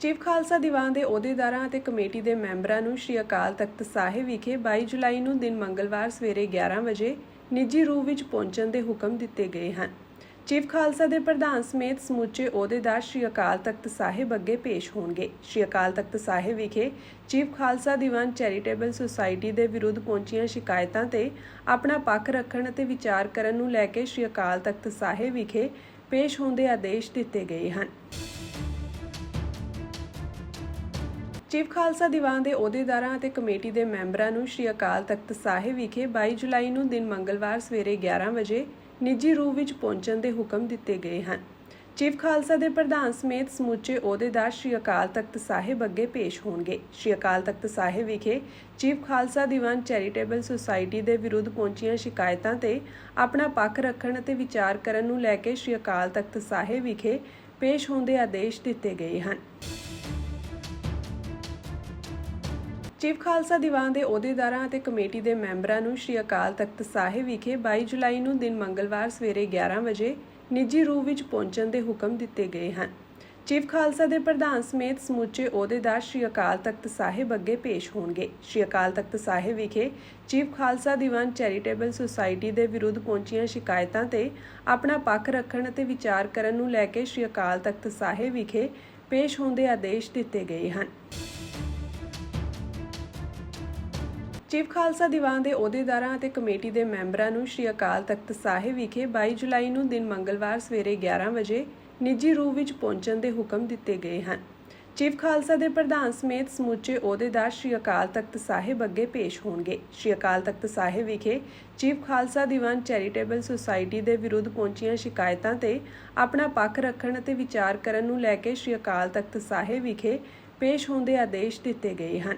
Chief Khalsa ਦੀਵਾਨ ਦੇ ਅਹੁਦੇਦਾਰਾਂ ਅਤੇ ਕਮੇਟੀ ਦੇ ਮੈਂਬਰਾਂ ਨੂੰ ਸ਼੍ਰੀ ਅਕਾਲ ਤਖਤ ਸਾਹਿਬ ਵਿਖੇ 22 ਜੁਲਾਈ ਨੂੰ ਦਿਨ ਮੰਗਲਵਾਰ ਸਵੇਰੇ 11 ਵਜੇ ਨਿੱਜੀ ਰੂਪ ਵਿੱਚ ਪਹੁੰਚਣ ਦੇ ਹੁਕਮ ਦਿੱਤੇ ਗਏ ਹਨ। ਚੀਫ ਖਾਲਸਾ ਦੇ ਪ੍ਰਧਾਨ ਸਮੇਤ ਸਮੁੱਚੇ ਅਹੁਦੇਦਾਰ ਸ਼੍ਰੀ ਅਕਾਲ ਤਖਤ ਸਾਹਿਬ ਅੱਗੇ ਪੇਸ਼ ਹੋਣਗੇ। ਸ਼੍ਰੀ ਅਕਾਲ ਤਖਤ ਸਾਹਿਬ ਵਿਖੇ chief Khalsa Diwan charitable society ਦੇ ਵਿਰੁੱਧ ਪਹੁੰਚੀਆਂ ਸ਼ਿਕਾਇਤਾਂ ਤੇ ਆਪਣਾ ਪੱਖ ਰੱਖਣ ਅਤੇ ਵਿਚਾਰ ਕਰਨ ਨੂੰ ਲੈ ਕੇ ਸ਼੍ਰੀ ਅਕਾਲ ਤਖਤ ਸਾਹਿਬ ਵਿਖੇ ਪੇਸ਼ ਹੋਣ ਦੇ ਆਦੇਸ਼ ਦਿੱਤੇ ਗਏ ਹਨ। ਚੀਫ ਖਾਲਸਾ ਦੀਵਾਨ ਦੇ ਅਹੁਦੇਦਾਰਾਂ ਅਤੇ ਕਮੇਟੀ ਦੇ ਮੈਂਬਰਾਂ ਨੂੰ ਸ਼੍ਰੀ ਅਕਾਲ ਤਖਤ ਸਾਹਿਬ ਵਿਖੇ 22 ਜੁਲਾਈ ਨੂੰ ਦਿਨ ਮੰਗਲਵਾਰ ਸਵੇਰੇ 11 ਵਜੇ ਨਿੱਜੀ ਰੂਪ ਵਿੱਚ ਪਹੁੰਚਣ ਦੇ ਹੁਕਮ ਦਿੱਤੇ ਗਏ ਹਨ। ਚੀਫ ਖਾਲਸਾ ਦੇ ਪ੍ਰਧਾਨ ਸਮੇਤ ਸਮੁੱਚੇ ਅਹੁਦੇਦਾਰ ਸ਼੍ਰੀ ਅਕਾਲ ਤਖਤ ਸਾਹਿਬ ਅੱਗੇ ਪੇਸ਼ ਹੋਣਗੇ। ਸ਼੍ਰੀ ਅਕਾਲ ਤਖਤ ਸਾਹਿਬ ਵਿਖੇ chief Khalsa Diwan charitable society ਦੇ ਵਿਰੁੱਧ ਪਹੁੰਚੀਆਂ ਸ਼ਿਕਾਇਤਾਂ ਤੇ ਆਪਣਾ ਪੱਖ ਰੱਖਣ ਅਤੇ ਵਿਚਾਰ ਕਰਨ ਨੂੰ ਲੈ ਕੇ ਸ਼੍ਰੀ ਅਕਾਲ ਤਖਤ ਸਾਹਿਬ ਵਿਖੇ ਪੇਸ਼ ਹੋਣ ਦੇ ਆਦੇਸ਼ ਦਿੱਤੇ ਗਏ ਹਨ। ਚੀਫ ਖਾਲਸਾ ਦੀਵਾਨ ਦੇ ਅਹੁਦੇਦਾਰਾਂ ਅਤੇ ਕਮੇਟੀ ਦੇ ਮੈਂਬਰਾਂ ਨੂੰ ਸ਼੍ਰੀ ਅਕਾਲ ਤਖਤ ਸਾਹਿਬ ਵਿਖੇ 22 ਜੁਲਾਈ ਨੂੰ ਦਿਨ ਮੰਗਲਵਾਰ ਸਵੇਰੇ 11 ਵਜੇ ਨਿੱਜੀ ਰੂਪ ਵਿੱਚ ਪਹੁੰਚਣ ਦੇ ਹੁਕਮ ਦਿੱਤੇ ਗਏ ਹਨ। ਚੀਫ ਖਾਲਸਾ ਦੇ ਪ੍ਰਧਾਨ ਸਮੇਤ ਸਮੁੱਚੇ ਅਹੁਦੇਦਾਰ ਸ਼੍ਰੀ ਅਕਾਲ ਤਖਤ ਸਾਹਿਬ ਅੱਗੇ ਪੇਸ਼ ਹੋਣਗੇ। ਸ਼੍ਰੀ ਅਕਾਲ ਤਖਤ ਸਾਹਿਬ ਵਿਖੇ chief Khalsa Diwan charitable society ਦੇ ਵਿਰੁੱਧ ਪਹੁੰਚੀਆਂ ਸ਼ਿਕਾਇਤਾਂ ਤੇ ਆਪਣਾ ਪੱਖ ਰੱਖਣ ਅਤੇ ਵਿਚਾਰ ਕਰਨ ਨੂੰ ਲੈ ਕੇ ਸ਼੍ਰੀ ਅਕਾਲ ਤਖਤ ਸਾਹਿਬ ਵਿਖੇ ਪੇਸ਼ ਹੋਣ ਦੇ ਆਦੇਸ਼ ਦਿੱਤੇ ਗਏ ਹਨ। ਚੀਫ ਖਾਲਸਾ ਦੀਵਾਨ ਦੇ ਅਹੁਦੇਦਾਰਾਂ ਅਤੇ ਕਮੇਟੀ ਦੇ ਮੈਂਬਰਾਂ ਨੂੰ ਸ਼੍ਰੀ ਅਕਾਲ ਤਖਤ ਸਾਹਿਬ ਵਿਖੇ ਚੀਫ ਵਿਖੇ 22 ਜੁਲਾਈ ਨੂੰ ਦਿਨ ਮੰਗਲਵਾਰ ਸਵੇਰੇ 11 ਵਜੇ ਨਿੱਜੀ ਰੂਪ ਵਿੱਚ ਪਹੁੰਚਣ ਦੇ ਹੁਕਮ ਦਿੱਤੇ ਗਏ ਹਨ। ਚੀਫ ਖਾਲਸਾ ਦੇ ਪ੍ਰਧਾਨ ਸਮੇਤ ਸਮੁੱਚੇ ਅਹੁਦੇਦਾਰ ਸ਼੍ਰੀ ਅਕਾਲ ਤਖਤ ਸਾਹਿਬ ਅੱਗੇ ਪੇਸ਼ ਹੋਣਗੇ। ਸ਼੍ਰੀ ਅਕਾਲ ਤਖਤ ਸਾਹਿਬ ਵਿਖੇ chief Khalsa Diwan charitable society ਦੇ ਵਿਰੁੱਧ ਪਹੁੰਚੀਆਂ ਸ਼ਿਕਾਇਤਾਂ ਤੇ ਆਪਣਾ ਪੱਖ ਰੱਖਣ ਅਤੇ ਵਿਚਾਰ ਕਰਨ ਨੂੰ ਲੈ ਕੇ ਸ਼੍ਰੀ ਅਕਾਲ ਤਖਤ ਸਾਹਿਬ ਵਿਖੇ ਪੇਸ਼ ਹੋਣ ਦੇ ਆਦੇਸ਼ ਦਿੱਤੇ ਗਏ ਹਨ।